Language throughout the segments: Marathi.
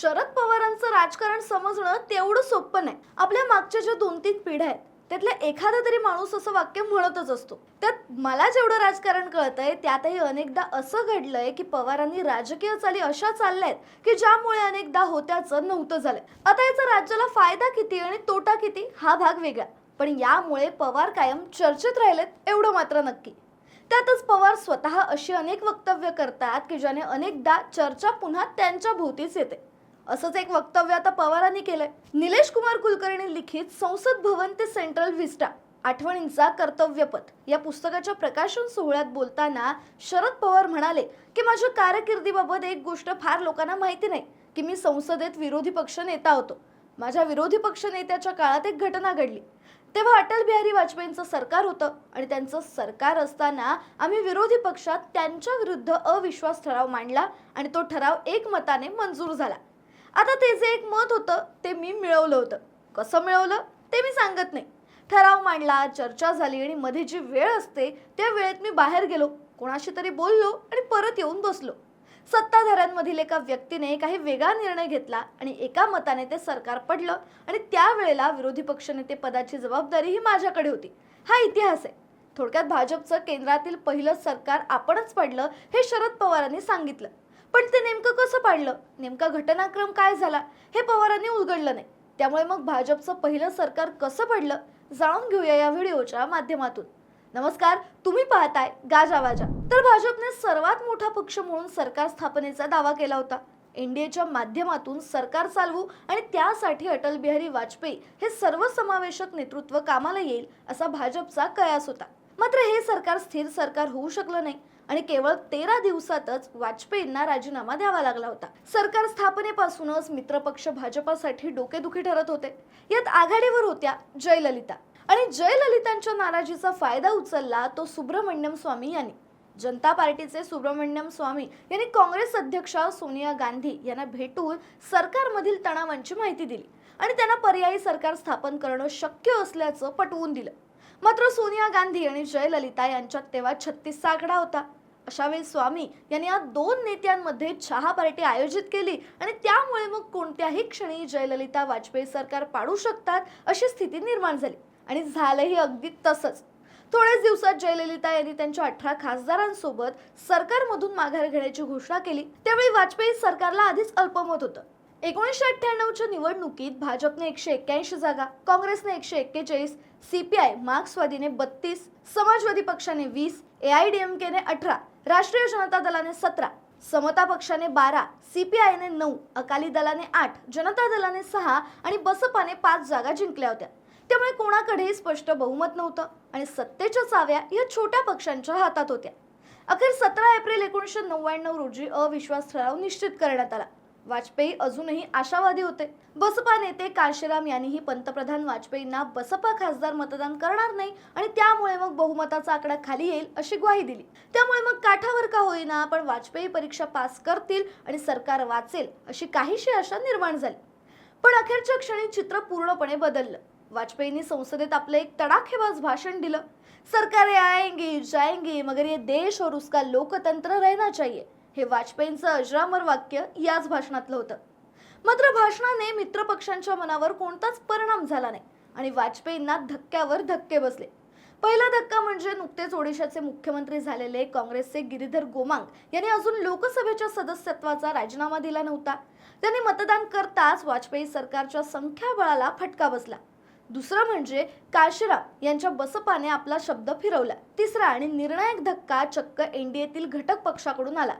शरद पवारांचं राजकारण समजणं तेवढं सोपं नाही. आपल्या मागच्या ज्या दोन तीन पिढ्या आहेत त्यातल्या एखादा तरी माणूस असं वाक्य म्हणतच असतो. त्यात मला जेवढं राजकारण कळतंय त्यातही अनेकदा असं घडलंय की पवारांनी राजकीय चाली अशा चालल्यात की ज्यामुळे अनेकदा होत्याचं नव्हतं झालंय. आता याचा राज्याला फायदा किती आणि तोटा किती हा भाग वेगळा. पण यामुळे पवार कायम चर्चेत राहिलेत एवढं मात्र नक्की. त्यातच पवार स्वतः अशी अनेक वक्तव्य करतात की ज्याने अनेकदा चर्चा पुन्हा त्यांच्या भोवतीच येते. असंच एक वक्तव्य आता पवारांनी केलंय. निलेश कुमार कुलकर्णी लिखित संसद भवन ते सेंट्रल व्हिस्टा आठवणींचा कर्तव्यपथ या पुस्तकाच्या प्रकाशन सोहळ्यात बोलताना शरद पवार म्हणाले की माझ्या कारकिर्दीबाबत एक गोष्ट फार लोकांना माहिती नाही की मी संसदेत विरोधी पक्ष नेता होतो. माझ्या विरोधी पक्ष नेत्याच्या काळात एक घटना घडली. तेव्हा अटल बिहारी वाजपेयींचं सरकार होतं आणि त्यांचं सरकार असताना आम्ही विरोधी पक्षात त्यांच्या विरुद्ध अविश्वास ठराव मांडला आणि तो ठराव एकमताने मंजूर झाला. आता ते जे एक मत होतं ते मी मिळवलं होतं. कसं मिळवलं? ते मी सांगत नाही. ठराव मांडला चर्चा झाली आणि मध्ये जी वेळ असते त्या वेळेत मी बाहेर गेलो. कोणाशी तरी बोललो आणि परत येऊन बसलो. सत्ताधाऱ्यांमधील एका व्यक्तीने काही वेगळा निर्णय घेतला आणि एका मताने ते सरकार पडलं आणि त्यावेळेला विरोधी पक्षनेते पदाची जबाबदारी ही माझ्याकडे होती. हा इतिहास आहे. थोडक्यात भाजपचं केंद्रातील पहिलं सरकार आपणच पडलं हे शरद पवारांनी सांगितलं. पण ते नेमकं कसं पाडलं? नेमका घटनाक्रम काय झाला? हे पवारांनी उलगडलं नाही. त्यामुळे मग भाजपचं पहिलं सरकार कसं पडलं? जाणून घेऊया या व्हिडिओच्या माध्यमातून. नमस्कार तुम्ही पाहताय गाजावाजा तर भाजपने सर्वात मोठा पक्ष म्हणून सरकार स्थापनेचा दावा केला होता. एनडीएच्या माध्यमातून सरकार चालवू आणि त्यासाठी अटल बिहारी वाजपेयी हे सर्वसमावेशक नेतृत्व कामाला येईल असा भाजपचा कयास होता. मात्र हे सरकार स्थिर सरकार होऊ शकलं नाही. आणि केवळ तेरा दिवसातच वाजपेयींना राजीनामा द्यावा लागला होता. सरकार स्थापनेपासूनच मित्रपक्ष भाजपासाठी डोकेदुखी ठरत होते. यात आघाडीवर होत्या जयललिता. आणि जयललितांच्या नाराजीचा फायदा उचलला तो सुब्रमण्यम स्वामी यांनी. जनता पार्टीचे सुब्रमण्यम स्वामी यांनी काँग्रेस अध्यक्षा सोनिया गांधी यांना भेटून सरकारमधील तणावांची माहिती दिली. आणि त्यांना पर्यायी सरकार स्थापन करणं शक्य असल्याचं पटवून दिलं. मात्र सोनिया गांधी आणि जयललिता यांच्यात तेव्हा छत्तीस आकडा होता. अशा वेळी स्वामी यांनी या दोन नेत्यांमध्ये चहा पार्टी आयोजित केली आणि त्यामुळे मग कोणत्याही क्षणी जयललिता वाजपेयी सरकार पाडू शकतात अशी स्थिती निर्माण झाली. आणि झालंही अगदी तसंच. थोड्याच दिवसात जयललिता यांनी त्यांच्या अठरा खासदारांसोबत सरकारमधून माघार घेण्याची घोषणा केली. त्यावेळी वाजपेयी सरकारला आधीच अल्पमत होतं. एकोणीसशे अठ्ठ्याण्णवच्या निवडणुकीत भाजपने एकशे एक्क्याऐंशी जागा काँग्रेसने एकशे एक्केचाळीस सीपीआय मार्क्सवादीने बत्तीस समाजवादी पक्षाने वीस एआयडीएमकेने अठरा राष्ट्रीय जनता दलाने सतरा समता पक्षाने बारा सीपीआयने नऊ अकाली दलाने आठ जनता दलाने सहा आणि बसपाने पाच जागा जिंकल्या होत्या. त्यामुळे कोणाकडेही स्पष्ट बहुमत नव्हतं आणि सत्तेच्या चाव्या या छोट्या पक्षांच्या हातात होत्या. अखेर सतरा एप्रिल एकोणीसशे नव्याण्णव रोजी अविश्वास ठराव निश्चित करण्यात आला. वाजपेयी अजूनही आशावादी होते. बसपा नेते कांशीराम यांनीही पंतप्रधान वाजपेयींना बसपा खासदार मतदान करणार नाही आणि त्यामुळे मग बहुमताचा आकडा खाली येईल अशी ग्वाही दिली. त्यामुळे मग काठावर का होईना पण वाजपेयी परीक्षा पास करतील आणि सरकार वाचेल अशी काहीशी आशा निर्माण झाली. पण अखेरच्या क्षणी चित्र पूर्णपणे बदललं. वाजपेयींनी संसदेत आपलं एक तडाखेबाज भाषण दिलं. सरकार आएंगे जाएंगे मगर ये देश और उसका लोकतंत्र रहना चाहिए. हे वाजपेयींचं अजरामर वाक्य याच भाषणातलं होतं. मात्र भाषणाने मित्रपक्षांच्या मनावर कोणताच परिणाम झाला नाही आणि वाजपेयींना धक्क्यावर धक्के बसले. पहिला धक्का म्हणजे नुकतेच ओडिशाचे मुख्यमंत्री झालेले काँग्रेसचे गिरीधर गोमांग यांनी अजून लोकसभेच्या सदस्यत्वाचा राजीनामा दिला नव्हता. त्यांनी मतदान करताच वाजपेयी सरकारच्या संख्याबळाला फटका बसला. दुसरं म्हणजे काशीराम यांच्या बसपाने आपला शब्द फिरवला. तिसरा आणि निर्णायक धक्का चक्क एनडीएतील घटक पक्षाकडून आला.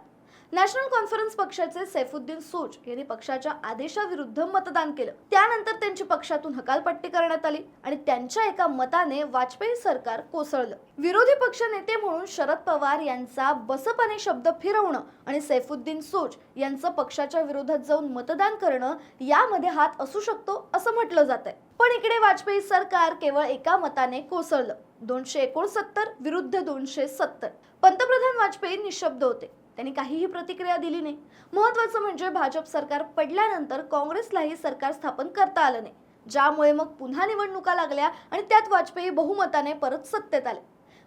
नॅशनल कॉन्फरन्स पक्षाचे सैफुद्दीन सोज यांनी पक्षाच्या आदेशाविरुद्ध मतदान केलं. त्यानंतर त्यांची पक्षातून हकालपट्टी करण्यात आली आणि त्यांच्या एका मताने वाजपेयी सरकार कोसळलं. विरोधी पक्ष नेते म्हणून शरद पवार यांचा बसपाने शब्द फिरवणं आणि सैफुद्दीन सोज यांचं पक्षाच्या विरोधात जाऊन मतदान करणं यामध्ये हात असू शकतो असं म्हटलं जात आहे पण इकडे वाजपेयी सरकार केवळ एका मताने कोसळलं. दोनशे एकोणसत्तर विरुद्ध दोनशे सत्तर. पंतप्रधान वाजपेयी निशब्द होते. त्यांनी काहीही प्रतिक्रिया दिली नाही. महत्वाचं म्हणजे भाजप सरकार पडल्यानंतर काँग्रेसलाही सरकार स्थापन करता आलं नाही. ज्यामुळे मग पुन्हा निवडणुका लागल्या आणि त्यात वाजपेयी बहुमताने परत सत्तेत आले.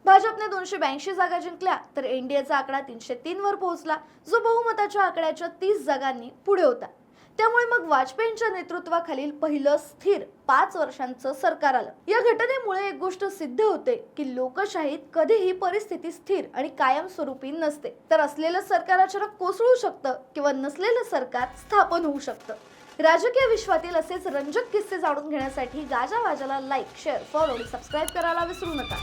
भाजपने दोनशे ब्याऐंशी जागा जिंकल्या तर एनडीएचा आकडा तीनशे तीन वर पोहोचला. जो बहुमताच्या आकड्याच्या तीस जागांनी पुढे होता. त्यामुळे मग वाजपेयींच्या नेतृत्वाखालील पहिलं स्थिर पाच वर्षांचं सरकार आलं. या घटनेमुळे एक गोष्ट सिद्ध होते की लोकशाहीत कधीही परिस्थिती स्थिर आणि कायमस्वरूपी नसते. तर असलेलं सरकार अचानक कोसळू शकतं किंवा नसलेलं सरकार स्थापन होऊ शकतं. राजकीय विश्वातील असेच रंजक किस्से जाणून घेण्यासाठी गाजा वाजाला लाईक शेअर फॉलो आणि सबस्क्राईब करायला विसरू नका.